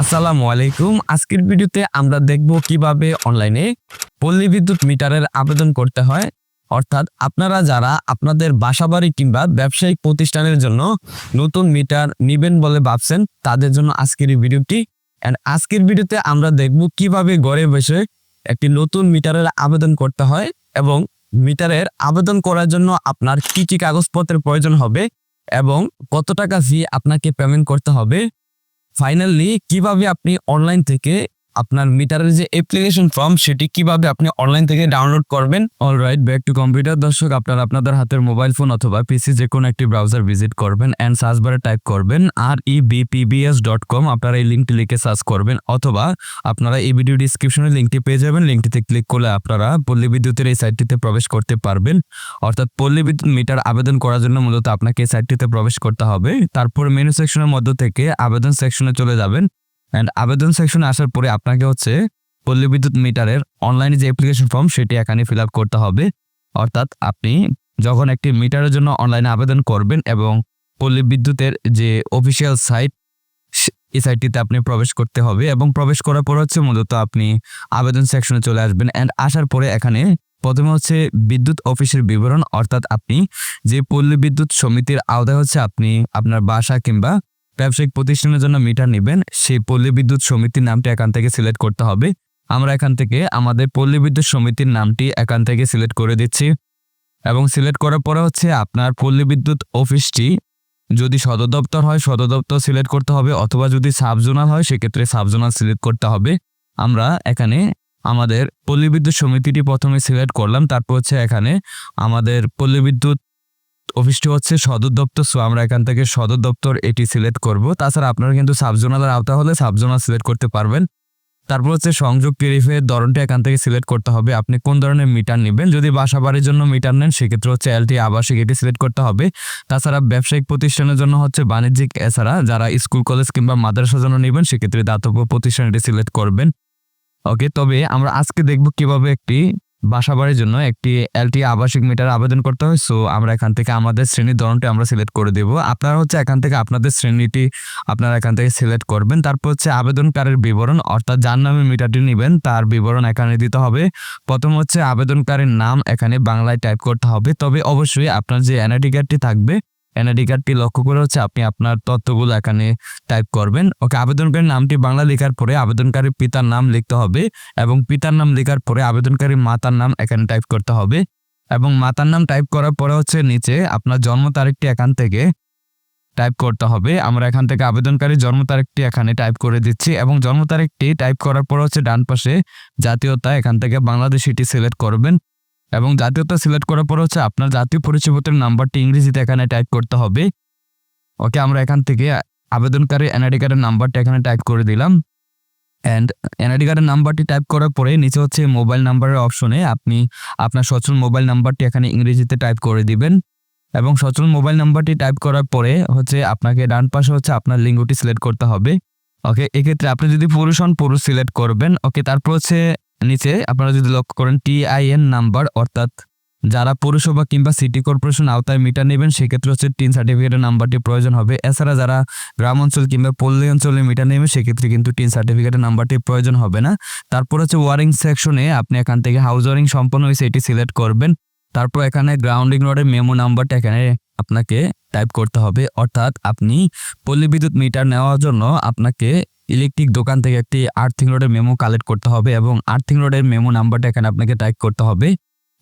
আসসালামু আলাইকুম। আজকের ভিডিওতে আমরা দেখব কীভাবে অনলাইনে পল্লী বিদ্যুৎ মিটারের আবেদন করতে হয়। অর্থাৎ আপনারা যারা আপনাদের বাসাবাড়ি কিংবা ব্যবসায়িক প্রতিষ্ঠানের জন্য নতুন মিটার নিবেন বলে ভাবছেন, তাদের জন্য আজকের এই ভিডিওটি। অ্যান্ড আজকের ভিডিওতে আমরা দেখব কীভাবে ঘরে বসে একটি নতুন মিটারের আবেদন করতে হয় এবং মিটারের আবেদন করার জন্য আপনার কি কি কাগজপত্রের প্রয়োজন হবে এবং কত টাকা ফি আপনাকে পেমেন্ট করতে হবে। ফাইনালি কীভাবে আপনি অনলাইন থেকে আপনার মিটারের যে অ্যাপ্লিকেশন ফর্ম সেটি কীভাবে আপনি অনলাইন থেকে ডাউনলোড করবেন? অলরাইট ব্যাক টু কম্পিউটার দর্শক, আপনারা আপনাদের হাতের মোবাইল ফোন অথবা পিসি যে কোনো একটি ব্রাউজার ভিজিট করবেন অ্যান্ড সার্চ বারে টাইপ করবেন আর ই বিপিবিএস ডট কম আপনারা এই লিঙ্কটি লিখে সার্চ করবেন অথবা আপনারা এই ভিডিও ডিসক্রিপশনে লিঙ্কটি পেয়ে যাবেন। লিঙ্কটিতে ক্লিক করলে আপনারা পল্লী বিদ্যুতের এই সাইটটিতে প্রবেশ করতে পারবেন। অর্থাৎ পল্লী বিদ্যুৎ মিটার আবেদন করার জন্য মূলত আপনাকে এই সাইটটিতে প্রবেশ করতে হবে। তারপর মেনু সেকশনের মধ্য থেকে আবেদন সেকশনে চলে যাবেন। অ্যান্ড আবেদন সেকশনে আসার পরে আপনাকে হচ্ছে পল্লী বিদ্যুৎ মিটারের অনলাইনে যে অ্যাপ্লিকেশন ফর্ম সেটি এখানে ফিল আপ করতে হবে। অর্থাৎ আপনি যখন একটি মিটারের জন্য অনলাইনে আবেদন করবেন এবং পল্লী বিদ্যুতের যে অফিসিয়াল সাইট এই সাইটটিতে আপনি প্রবেশ করতে হবে এবং প্রবেশ করার পর হচ্ছে মূলত আপনি আবেদন সেকশনে চলে আসবেন। অ্যান্ড আসার পরে এখানে প্রথমে হচ্ছে বিদ্যুৎ অফিসের বিবরণ, অর্থাৎ আপনি যে পল্লী বিদ্যুৎ সমিতির আওতায় হচ্ছে আপনি আপনার বাসা কিংবা ব্যবসায়িক প্রতিষ্ঠানের জন্য মিটার নেবেন, সেই পল্লী বিদ্যুৎ সমিতির নামটি এখান থেকে সিলেক্ট করতে হবে। আমরা এখান থেকে আমাদের পল্লী বিদ্যুৎ সমিতির নামটি এখান থেকে সিলেক্ট করে দিচ্ছি। এবং সিলেক্ট করার পরে হচ্ছে আপনার পল্লী বিদ্যুৎ অফিসটি যদি সদর দপ্তর হয়, সদর দপ্তর সিলেক্ট করতে হবে, অথবা যদি সাবজোনাল হয়, সেক্ষেত্রে সাবজোনাল সিলেক্ট করতে হবে। আমরা এখানে আমাদের পল্লী বিদ্যুৎ সমিতিটি প্রথমে সিলেক্ট করলাম, তারপর হচ্ছে এখানে আমাদের পল্লী বিদ্যুৎ অফিসটি হচ্ছে সদর দপ্তর, সো আমরা এখান থেকে সদর দপ্তর এটি সিলেক্ট করব। তাছাড়া আপনারা কিন্তু সাবজোনালের আওতা হলে সাবজোনাল সিলেক্ট করতে পারবেন। তারপর হচ্ছে সংযোগ টেরিফের ধরনটা এখান থেকে সিলেক্ট করতে হবে। আপনি কোন ধরনের মিটার নেবেন? যদি বাসা বাড়ির জন্য মিটার নেন, সেক্ষেত্রে হচ্ছে এলটি আবাসিক এটি সিলেক্ট করতে হবে। তাছাড়া ব্যবসায়িক প্রতিষ্ঠানের জন্য হচ্ছে বাণিজ্যিক এছাড়া যারা স্কুল কলেজ কিংবা মাদ্রাসার জন্য নেবেন, সেক্ষেত্রে দাতব্য প্রতিষ্ঠান এটি সিলেক্ট করবেন। ওকে তবে আমরা আজকে দেখব কীভাবে একটি বাসাবাড়ির জন্য একটি এলটি আবাসিক মিটার আবেদন করতে হয়। সো আমরা এখান থেকে আমাদের শ্রেণির ধরনটি আমরা সিলেক্ট করে দেব। আপনারা হচ্ছে এখান থেকে আপনাদের শ্রেণীটি আপনারা এখান থেকে সিলেক্ট করবেন। তারপর হচ্ছে আবেদনকারীর বিবরণ, অর্থাৎ যার নামে মিটারটি নেবেন, তার বিবরণ এখানে দিতে হবে। প্রথম হচ্ছে আবেদনকারীর নাম এখানে বাংলায় টাইপ করতে হবে। তবে অবশ্যই আপনার যে এনআইডি কার্ডটি থাকবে এনআইডি কার্ডটি লক্ষ্য করে হচ্ছে আপনি আপনার তথ্যগুলো এখানে টাইপ করবেন। ওকে আবেদনকারীর নামটি বাংলা লেখার পরে আবেদনকারীর পিতার নাম লিখতে হবে এবং পিতার নাম লেখার পরে আবেদনকারী মাতার নাম এখানে টাইপ করতে হবে। এবং মাতার নাম টাইপ করার পরে হচ্ছে নিচে আপনার জন্ম তারিখটি এখান থেকে টাইপ করতে হবে। আমরা এখান থেকে আবেদনকারী জন্ম তারিখটি এখানে টাইপ করে দিচ্ছি এবং জন্ম তারিখটি টাইপ করার পর হচ্ছে ডান পাশে জাতীয়তা এখান থেকে বাংলাদেশিটি সিলেক্ট করবেন। এবং জাতীয়তা সিলেক্ট করার পর হচ্ছে আপনার জাতীয় পরিচয়পত্রের নাম্বারটি ইংরেজিতে এখানে টাইপ করতে হবে। ওকে আমরা এখান থেকে আবেদনকারী এনআইডি কার্ডের নাম্বারটা এখানে টাইপ করে দিলাম। অ্যান্ড এনআইডি কার্ডের নাম্বারটি টাইপ করার পরে নিচে হচ্ছে মোবাইল নাম্বারের অপশনে আপনি আপনার সচল মোবাইল নাম্বারটি এখানে ইংরেজিতে টাইপ করে দিবেন। এবং সচল মোবাইল নাম্বারটি টাইপ করার পরে হচ্ছে আপনাকে ডান পাশে হচ্ছে আপনার লিঙ্গটি সিলেক্ট করতে হবে। ওকে এক্ষেত্রে আপনি যদি পুরুষ হন, পুরুষ সিলেক্ট করবেন। ওকে তারপর হচ্ছে নিচে আপনারা যদি লক্ষ্য করেন টিআইএন নাম্বার, অর্থাৎ যারা পৌরসভা কিংবা সিটি কর্পোরেশন আওতায় মিটার নেবেন, সেক্ষেত্রে হচ্ছে টিন সার্টিফিকেটের নাম্বারটি প্রয়োজন হবে। এছাড়া যারা গ্রাম অঞ্চল কিংবা পল্লী অঞ্চলে মিটার নেবেন, সেক্ষেত্রে কিন্তু টিন সার্টিফিকেটের নাম্বারটি প্রয়োজন হবে না। তারপর হচ্ছে ওয়ারিং সেকশনে আপনি এখান থেকে হাউস ওয়ারিং সম্পন্ন হয়েছে এটি সিলেক্ট করবেন। তারপর এখানে গ্রাউন্ডিং রোডের মেমো নাম্বারটা এখানে আপনাকে টাইপ করতে হবে। অর্থাৎ আপনি পল্লী বিদ্যুৎ মিটার নেওয়ার জন্য আপনাকে ইলেকট্রিক দোকান থেকে একটি আর্থিং রোডের মেমো কালেক্ট করতে হবে এবং আর্থিং রোডের মেমো নাম্বারটা এখানে আপনাকে টাইপ করতে হবে।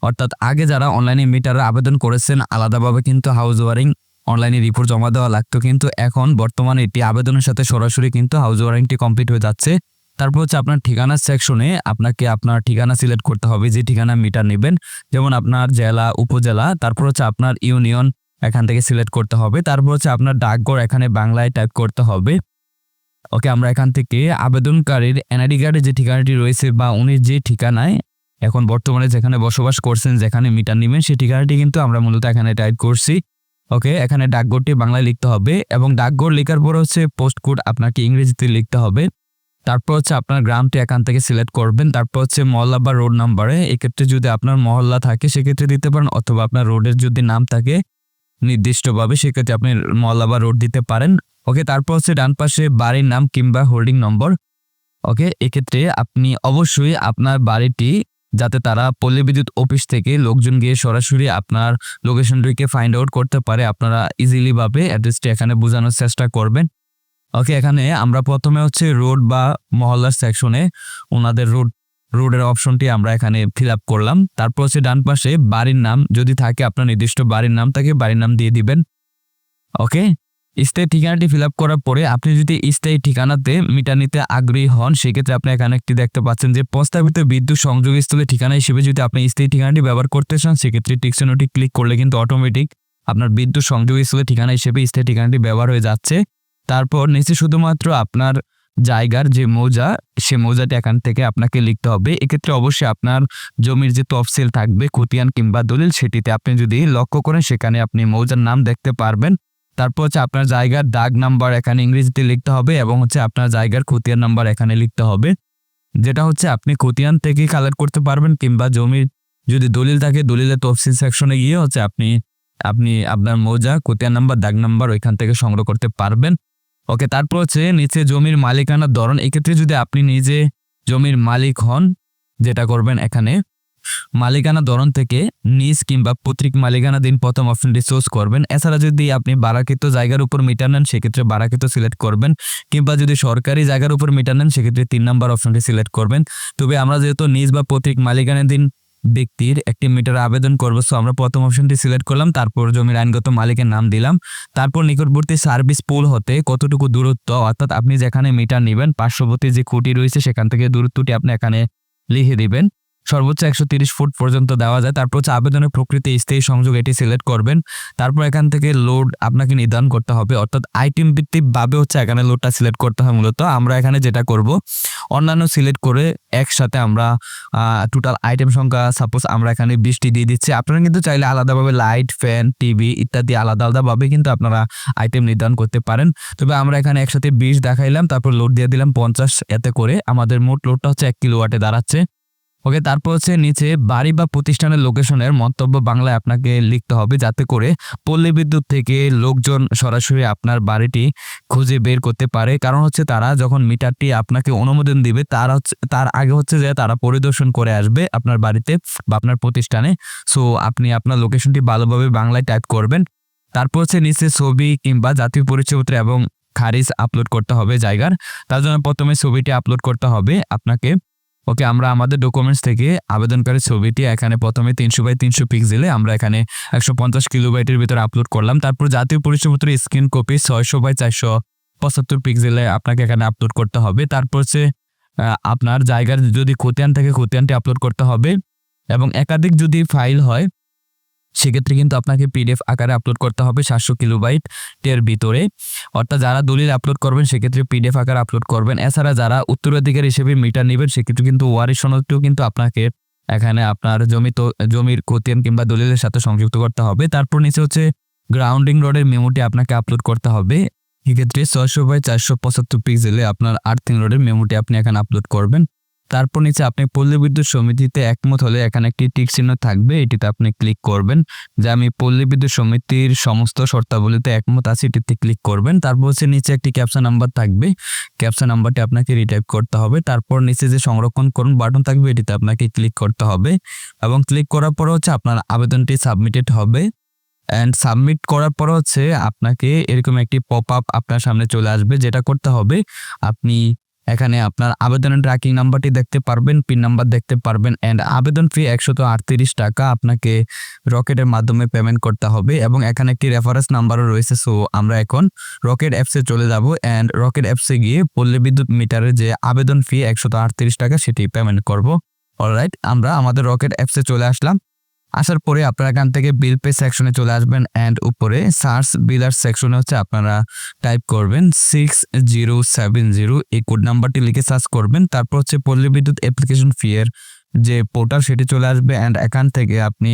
অর্থাৎ আগে যারা অনলাইনে মিটারে আবেদন করেছেন, আলাদাভাবে কিন্তু হাউস ওয়ারিং অনলাইনে রিপোর্ট জমা দেওয়া লাগতো। কিন্তু এখন বর্তমানে এটি আবেদনের সাথে সরাসরি কিন্তু হাউস ওয়ারিংটি কমপ্লিট হয়ে যাচ্ছে। তারপর হচ্ছে আপনার ঠিকানা সেকশনে আপনাকে আপনার ঠিকানা সিলেক্ট করতে হবে, যে ঠিকানা মিটার নেবেন। যেমন আপনার জেলা, উপজেলা, তারপর হচ্ছে আপনার ইউনিয়ন এখান থেকে সিলেক্ট করতে হবে। তারপর হচ্ছে আপনার ডাকঘর এখানে বাংলায় টাইপ করতে হবে। ওকে, আমরা এখান থেকে আবেদনকারীর এনআইডি কার্ডে যে ঠিকানাটি রয়েছে বা উনি যে ঠিকানায় এখন বর্তমানে যেখানে বসবাস করছেন, যেখানে মিটার নেবেন, সেই ঠিকানাটি কিন্তু আমরা মূলত এখানে টাইপ করছি। ওকে, এখানে ডাকঘরটি বাংলায় লিখতে হবে এবং ডাকঘর লেখার পর হচ্ছে পোস্ট কোড আপনাকে ইংরেজিতে লিখতে হবে। তারপর হচ্ছে আপনার গ্রামটি এখান থেকে সিলেক্ট করবেন। তারপর হচ্ছে মহল্লা বা রোড নাম্বারে এক্ষেত্রে যদি আপনার মহল্লা থাকে, সেক্ষেত্রে দিতে পারেন অথবা আপনার রোডের যদি নাম থাকে নির্দিষ্টভাবে, সেক্ষেত্রে আপনি মহল্লা বা রোড দিতে পারেন। ওকে তারপর হচ্ছে ডান পাশে বাড়ির নাম কিংবা হোল্ডিং নম্বর ওকে এক্ষেত্রে আপনি অবশ্যই আপনার বাড়িটি যাতে তারা পল্লী বিদ্যুৎ অফিস থেকে লোকজন গিয়ে সরাসরি আপনার লোকেশনটিকে ফাইন্ড আউট করতে পারে, আপনারা ইজিলিভাবে অ্যাড্রেসটি এখানে বোঝানোর চেষ্টা করবেন। ওকে এখানে আমরা প্রথমে হচ্ছে রোড বা মহল্লার সেকশনে ওনাদের রোড রোডের অপশনটি আমরা এখানে ফিল আপ করলাম। তারপর হচ্ছে ডান পাশে বাড়ির নাম, যদি থাকে আপনার নির্দিষ্ট বাড়ির নাম থাকে বাড়ির নাম দিয়ে দিবেন। ওকে স্থায়ী ঠিকানাটি ফিল আপ করার পরে আপনি যদি স্থায়ী ঠিকানাতে মিটার নিতে আগ্রহী হন, সেক্ষেত্রে আপনি এখানে একটি দেখতে পাচ্ছেন যে প্রস্তাবিত বিদ্যুৎ সংযোগস্থলে ঠিকানা হিসেবে যদি আপনি স্থায়ী ঠিকানাটি ব্যবহার করতে চান, সেক্ষেত্রে টিকশনটি ক্লিক করলে কিন্তু অটোমেটিক আপনার বিদ্যুৎ সংযোগস্থলে ঠিকানা হিসেবে স্থায়ী ঠিকানাটি ব্যবহার হয়ে যাচ্ছে। তারপর নিচে শুধুমাত্র আপনার জায়গার যে মৌজা, সে মৌজাটি এখান থেকে আপনাকে লিখতে হবে। এক্ষেত্রে অবশ্যই আপনার জমির যে তফসিল থাকবে, খতিয়ান কিংবা দলিল, সেটিতে আপনি যদি লক্ষ্য করেন, সেখানে আপনি মৌজার নাম দেখতে পারবেন। তারপর হচ্ছে আপনার জায়গার দাগ নাম্বার এখানে ইংরেজিতে লিখতে হবে এবং হচ্ছে আপনার জায়গার খতিয়ান নাম্বার এখানে লিখতে হবে। যেটা হচ্ছে আপনি খতিয়ান থেকে কালেক্ট করতে পারবেন কিংবা জমির যদি দলিল থাকে, দলিলের তফসিল সেকশনে গিয়ে হচ্ছে আপনি আপনি আপনার মৌজা, খতিয়ান নাম্বার, দাগ নাম্বার ওইখান থেকে সংগ্রহ করতে পারবেন। ওকে, তারপর হচ্ছে নিচে জমির মালিকানার ধরন। এক্ষেত্রে যদি আপনি নিজে জমির মালিক হন, যেটা করবেন এখানে মালিকানা ধরন থেকে নিজ কিংবা পত্রিক মালিকানা দিন প্রথম অপশনটি চুজ করবেন। এছাড়া যদি আপনি বারাকৃত জায়গার উপর মিটার নেন, সেক্ষেত্রে বারাকৃত সিলেক্ট করবেন কিংবা যদি সরকারি জায়গার উপর মিটার নেন, সেক্ষেত্রে তিন নম্বর অপশনটি সিলেক্ট করবেন। তবে আমরা যেহেতু নিজ বা পত্রিক মালিকানা দিন ব্যক্তির একটি মিটার আবেদন করব সো আমরা প্রথম অপশনটি সিলেক্ট করলাম, তারপর জমির আইনগত মালিকের নাম দিলাম। তারপর নিকটবর্তী সার্ভিস পুল হতে কতটুকু দূরত্ব, অর্থাৎ আপনি যেখানে মিটার নেবেন, পার্শ্ববর্তী যে খুঁটি রয়েছে, সেখান থেকে দূরত্বটি আপনি এখানে লিখে দিবেন। সর্বোচ্চ একশো তিরিশ ফুট পর্যন্ত দেওয়া যায়। তারপর হচ্ছে আবেদনের প্রকৃতি, স্থায়ী সংযোগ এটি সিলেক্ট করবেন। তারপর এখান থেকে লোড আপনাকে নির্ধারণ করতে হবে। অর্থাৎ আইটেম ভিত্তিকভাবে হচ্ছে এখানে লোডটা সিলেক্ট করতে হয় মূলত। আমরা এখানে যেটা করব, অন্যান্য সিলেক্ট করে একসাথে আমরা টোটাল আইটেম সংখ্যা সাপোজ আমরা এখানে বৃষ্টি দিয়ে দিচ্ছি। আপনারা কিন্তু চাইলে আলাদাভাবে লাইট ফ্যান টিভি ইত্যাদি আলাদা আলাদাভাবে কিন্তু আপনারা আইটেম নির্ধারণ করতে পারেন। তবে আমরা এখানে একসাথে বিশ দেখাইলাম, তারপর লোড দিয়ে দিলাম পঞ্চাশ। এতে করে আমাদের মোট লোডটা হচ্ছে এক কিলোওয়াটে দাঁড়াচ্ছে। ওকে, তারপর হচ্ছে নিচে বাড়ি বা প্রতিষ্ঠানের লোকেশনের মন্তব্য বাংলায় আপনাকে লিখতে হবে যাতে করে পল্লী বিদ্যুৎ থেকে লোকজন সরাসরি আপনার বাড়িটি খুঁজে বের করতে পারে। কারণ হচ্ছে তারা যখন মিটারটি আপনাকে অনুমোদন দিবে, তার হচ্ছে, তার আগে হচ্ছে যে তারা পরিদর্শন করে আসবে আপনার বাড়িতে বা আপনার প্রতিষ্ঠানে। সো, আপনি আপনার লোকেশনটি ভালোভাবে বাংলায় টাইপ করবেন। তারপর হচ্ছে নিচে ছবি কিংবা জাতীয় পরিচয়পত্র এবং খারিজ আপলোড করতে হবে জায়গার। তার জন্য প্রথমে ছবিটি আপলোড করতে হবে আপনাকে। ওকে আমরা আমাদের ডকুমেন্টস থেকে আবেদনকারী ছবিটি এখানে প্রথমে তিনশো বাই তিনশো পিক্সেলে আমরা এখানে একশো পঞ্চাশ কিলোবাইটের ভিতরে আপলোড করলাম। তারপর জাতীয় পরিচয়পত্র স্ক্রিন কপি ছয়শো বাই চারশো পঁচাত্তর পিক্সেলে আপনাকে এখানে আপলোড করতে হবে। তারপর হচ্ছে আপনার জায়গার যদি খতিয়ান থাকে, খতিয়ানটি আপলোড করতে হবে। এবং একাধিক যদি ফাইল হয় সেক্ষেত্রে কিন্তু আপনাকে পিডিএফ আকারে আপলোড করতে হবে সাতশো কিলোবাইট এর ভিতরে। অর্থাৎ যারা দলিল আপলোড করবেন, সেক্ষেত্রে পিডিএফ আকারে আপলোড করবেন। এছাড়া যারা উত্তরাধিকার হিসেবে মিটার নেবেন, সেক্ষেত্রে কিন্তু ওয়ারি সনদটিও কিন্তু আপনাকে এখানে আপনার জমি তো, জমির খতিয়ান কিংবা দলিলের সাথে সংযুক্ত করতে হবে। তারপর নিচে হচ্ছে গ্রাউন্ডিং রোডের মেমোটি আপনাকে আপলোড করতে হবে। এক্ষেত্রে ছয়শো বাই চারশো পঁচাত্তর পিক্সেলে আপনার আর্থিং রোডের মেমোটি আপনি এখানে আপলোড করবেন। তারপর নিচে আপনি পল্লী বিদ্যুৎ সমিতিতে একমত হলে এখানে একটি টিক চিহ্ন থাকবে, এটিতে আপনি ক্লিক করবেন। যে আমি পল্লী বিদ্যুৎ সমিতির সমস্ত শর্তাবলীতে একমত আছি, এটিতে ক্লিক করবেন। তারপর হচ্ছে নিচে একটি ক্যাপসা নাম্বার থাকবে। ক্যাপসা নাম্বারটি আপনাকে রিটাইপ করতে হবে। তারপর নিচে যে সংরক্ষণ করুন বাটন থাকবে, এটিতে আপনাকে ক্লিক করতে হবে। এবং ক্লিক করার পর হচ্ছে আপনার আবেদনটি সাবমিটেড হবে। অ্যান্ড সাবমিট করার পর হচ্ছে আপনাকে এরকম একটি পপ আপ আপনার সামনে চলে আসবে, যেটা করতে হবে, আপনি এখানে আপনার আবেদনের ট্র্যাকিং নাম্বারটি দেখতে পারবেন পিন নাম্বার দেখতে পারবেন অ্যান্ড আবেদন ফি একশত আটত্রিশ টাকা আপনাকে রকেটের মাধ্যমে পেমেন্ট করতে হবে এবং এখানে একটি রেফারেন্স নাম্বারও রয়েছে সো আমরা এখন রকেট অ্যাপসে চলে যাব অ্যান্ড রকেট অ্যাপসে গিয়ে পল্লী বিদ্যুৎ মিটারের যে আবেদন ফি একশত আটত্রিশ টাকা সেটি পেমেন্ট করব। অলরাইট আমরা আমাদের রকেট অ্যাপসে চলে আসলাম। আসার পরে আপনারা এখান থেকে বিল পে সেকশনে চলে আসবেন অ্যান্ড উপরে সার্চ বিলার সেকশনে হচ্ছে আপনারা টাইপ করবেন সিক্স জিরো সেভেন জিরো এই কোড নাম্বারটি লিখে সার্চ করবেন। তারপর হচ্ছে পল্লী বিদ্যুৎ অ্যাপ্লিকেশন ফিয়ের যে পোর্টাল সেটি চলে আসবে অ্যান্ড এখান থেকে আপনি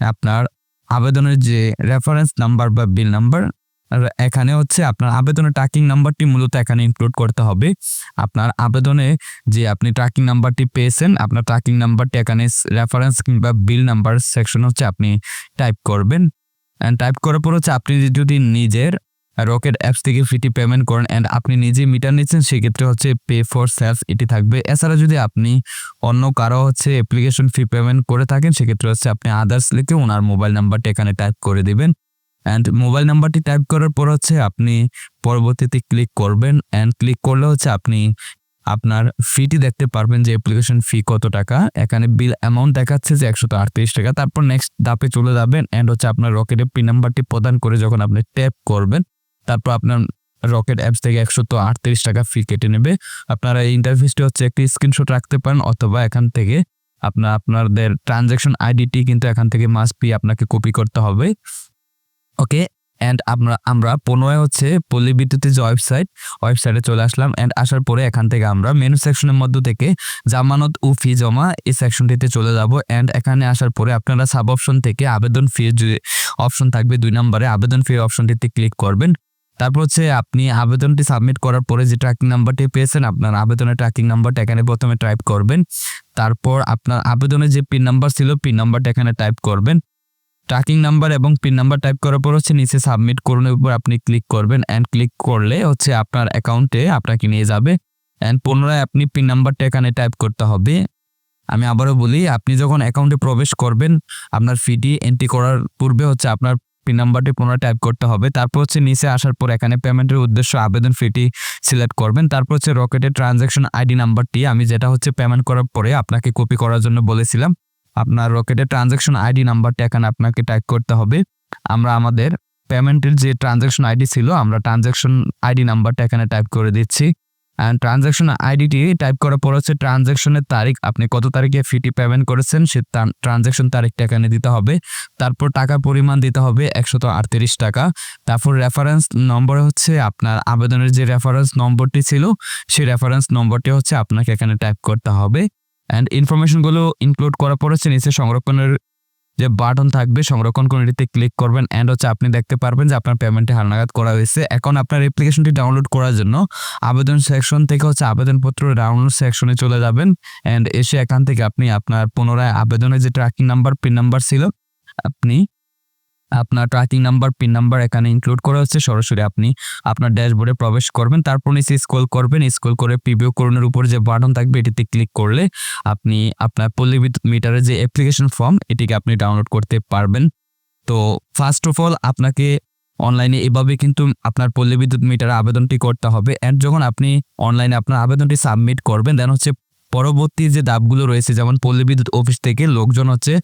আপনার আবেদনের যে রেফারেন্স নাম্বার বা বিল নাম্বার আর এখানে হচ্ছে আপনার আবেদনের ট্র্যাকিং নাম্বারটি মূলত এখানে ইনক্লুড করতে হবে। আপনার আবেদনে যে আপনি ট্র্যাকিং নাম্বারটি পেয়েছেন, আপনার ট্র্যাকিং নাম্বারটি এখানে রেফারেন্স কিংবা বিল নাম্বার সেকশন হচ্ছে আপনি টাইপ করবেন। অ্যান্ড টাইপ করার পর হচ্ছে আপনি যদি নিজের রকেট অ্যাপস থেকে ফ্রিটি পেমেন্ট করেন অ্যান্ড আপনি নিজে মিটার নিচ্ছেন, সেক্ষেত্রে হচ্ছে পে ফর সেলস এটি থাকবে। এছাড়া যদি আপনি অন্য কারও হচ্ছে অ্যাপ্লিকেশন ফি পেমেন্ট করে থাকেন, সেক্ষেত্রে হচ্ছে আপনি আদার্স লিখে ওনার মোবাইল নাম্বারটি এখানে টাইপ করে দিবেন। অ্যান্ড মোবাইল নাম্বারটি টাইপ করার পর হচ্ছে আপনি পরবর্তীতে ক্লিক করবেন অ্যান্ড ক্লিক করলে হচ্ছে আপনি আপনার ফিটি দেখতে পারবেন যে অ্যাপ্লিকেশন ফি কত টাকা। এখানে বিল অ্যামাউন্ট দেখাচ্ছে যে একশো আটত্রিশ টাকা। তারপর নেক্সট ধাপে চলে যাবেন অ্যান্ড হচ্ছে আপনার রকেটের পিন নাম্বারটি প্রদান করে যখন আপনি ট্যাপ করবেন, তারপর আপনার রকেট অ্যাপস থেকে একশো তো আটত্রিশ টাকা ফি কেটে নেবে। আপনারা এই ইন্টারফেসটি হচ্ছে একটি স্ক্রিনশট রাখতে পারেন অথবা এখান থেকে আপনার, আপনাদের ট্রানজ্যাকশন আইডিটি কিন্তু এখান থেকে মাস্ট বি আপনাকে কপি করতে হবে। ওকে অ্যান্ড আমরা আমরা পনেরোয় হচ্ছে পল্লী বিদ্যুতের যে ওয়েবসাইট ওয়েবসাইটে চলে আসলাম অ্যান্ড আসার পরে এখান থেকে আমরা মেনু সেকশনের মধ্য থেকে জামানত ও ফি জমা এই সেকশনটিতে চলে যাব অ্যান্ড এখানে আসার পরে আপনারা সাব অপশন থেকে আবেদন ফি অপশন থাকবে দুই নম্বরে, আবেদন ফি অপশনটিতে ক্লিক করবেন। তারপর হচ্ছে আপনি আবেদনটি সাবমিট করার পরে যে ট্র্যাকিং নাম্বারটি পেয়েছেন, আপনার আবেদনের ট্র্যাকিং নাম্বারটা এখানে প্রথমে টাইপ করবেন। তারপর আপনার আবেদনের যে পিন নাম্বার ছিল পিন নাম্বারটা এখানে টাইপ করবেন। ট্র্যাকিং নাম্বার এবং পিন নাম্বার টাইপ করার পর হচ্ছে নিচে সাবমিট করুনের উপর আপনি ক্লিক করবেন অ্যান্ড ক্লিক করলে হচ্ছে আপনার অ্যাকাউন্টে আপনাকে নিয়ে যাবে। অ্যান্ড পুনরায় আপনি পিন নাম্বারটা এখানে টাইপ করতে হবে। আমি আবারও বলি, আপনি যখন অ্যাকাউন্টে প্রবেশ করবেন, আপনার ফিটি এন্ট্রি করার পূর্বে হচ্ছে আপনার পিন নাম্বারটি পুনরায় টাইপ করতে হবে। তারপর হচ্ছে নিচে আসার পর এখানে পেমেন্টের উদ্দেশ্য আবেদন ফিটি সিলেক্ট করবেন। তারপর হচ্ছে রকেটের ট্রানজ্যাকশন আইডি নাম্বারটি আমি যেটা হচ্ছে পেমেন্ট করার পরে আপনাকে কপি করার জন্য বলেছিলাম। আপনার রকেটের ট্রানজ্যাকশন আইডি নাম্বারটা এখানে আপনাকে টাইপ করতে হবে। আমরা আমাদের পেমেন্টের যে ট্রানজ্যাকশন আইডি ছিল, আমরা ট্রানজ্যাকশন আইডি নাম্বারটা এখানে টাইপ করে দিচ্ছি। অ্যান্ড ট্রানজ্যাকশন আইডিটি টাইপ করার পর হচ্ছে ট্রানজ্যাকশনের তারিখ, আপনি কত তারিখে ফিটি পেমেন্ট করেছেন, সে ট্রানজ্যাকশন তারিখটা এখানে দিতে হবে। তারপর টাকার পরিমাণ দিতে হবে একশত আটত্রিশ টাকা। তারপর রেফারেন্স নম্বর হচ্ছে আপনার আবেদনের যে রেফারেন্স নম্বরটি ছিল, সেই রেফারেন্স নম্বরটি হচ্ছে আপনাকে এখানে টাইপ করতে হবে। অ্যান্ড ইনফরমেশনগুলো ইনক্লুড করার পর হচ্ছে নিচে সংরক্ষণের যে বাটন থাকবে, সংরক্ষণ কোনটিতে ক্লিক করবেন অ্যান্ড হচ্ছে আপনি দেখতে পারবেন যে আপনার পেমেন্টটি হালনাগাদ করা হয়েছে। এখন আপনার অ্যাপ্লিকেশনটি ডাউনলোড করার জন্য আবেদন সেকশন থেকে হচ্ছে আবেদনপত্র ডাউনলোড সেকশনে চলে যাবেন। অ্যান্ড এসে এখান থেকে আপনি আপনার পুনরায় আবেদনের যে ট্র্যাকিং নাম্বার পিন নাম্বার ছিল, আপনি আপনার ট্র্যাকিং নাম্বার পিন নাম্বার এখানে ইনক্লুড করা হচ্ছে। সরাসরি আপনি আপনার ড্যাশবোর্ডে প্রবেশ করবেন। তারপর নিচে স্ক্রল করবেন। স্ক্রল করে প্রিভিউ করণের উপর যে বাটন থাকবে, এটিতে ক্লিক করলে আপনি আপনার পল্লী বিদ্যুৎ মিটারের যে অ্যাপ্লিকেশন ফর্ম এটিকে আপনি ডাউনলোড করতে পারবেন। তো ফার্স্ট অফ অল আপনাকে অনলাইনে এভাবে কিন্তু আপনার পল্লী বিদ্যুৎ মিটারে আবেদনটি করতে হবে। অ্যান্ড যখন আপনি অনলাইনে আপনার আবেদনটি সাবমিট করবেন দেন হচ্ছে পরবর্তী যে ধাপগুলো রয়েছে, যেমন পল্লী বিদ্যুৎ অফিস থেকে লোকজন হচ্ছে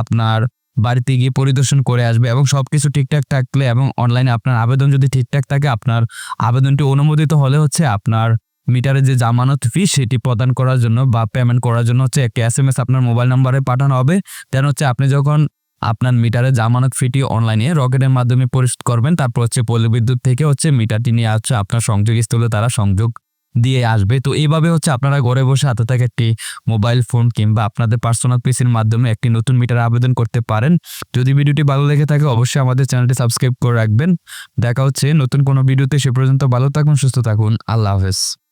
আপনার বাড়িতে গিয়ে পরিদর্শন করে আসবে এবং সব কিছু ঠিকঠাক থাকলে এবং অনলাইনে আপনার আবেদন যদি ঠিকঠাক থাকে, আপনার আবেদনটি অনুমোদিত হলে হচ্ছে আপনার মিটারে যে জামানত ফি সেটি প্রদান করার জন্য বা পেমেন্ট করার জন্য হচ্ছে একটি এস এম এস আপনার মোবাইল নাম্বারে পাঠানো হবে। দেন হচ্ছে আপনি যখন আপনার মিটারে জামানত ফিটি অনলাইনে রকেটের মাধ্যমে পরিশোধ করবেন, তারপর হচ্ছে পল্লী বিদ্যুৎ থেকে হচ্ছে মিটারটি নিয়ে আসছে আপনার সংযোগস্থলে তারা সংযোগ দিয়ে আসবে। তো এইভাবে হচ্ছে আপনারা ঘরে বসে হাতে থাকে একটি মোবাইল ফোন কিংবা আপনাদের পার্সোনাল পিসির মাধ্যমে একটি নতুন মিটার আবেদন করতে পারেন। যদি ভিডিওটি ভালো লেগে থাকে অবশ্যই আমাদের চ্যানেলটি সাবস্ক্রাইব করে রাখবেন। দেখা হচ্ছে নতুন কোনো ভিডিওতে। সে পর্যন্ত ভালো থাকুন, সুস্থ থাকুন। আল্লাহ হাফেজ।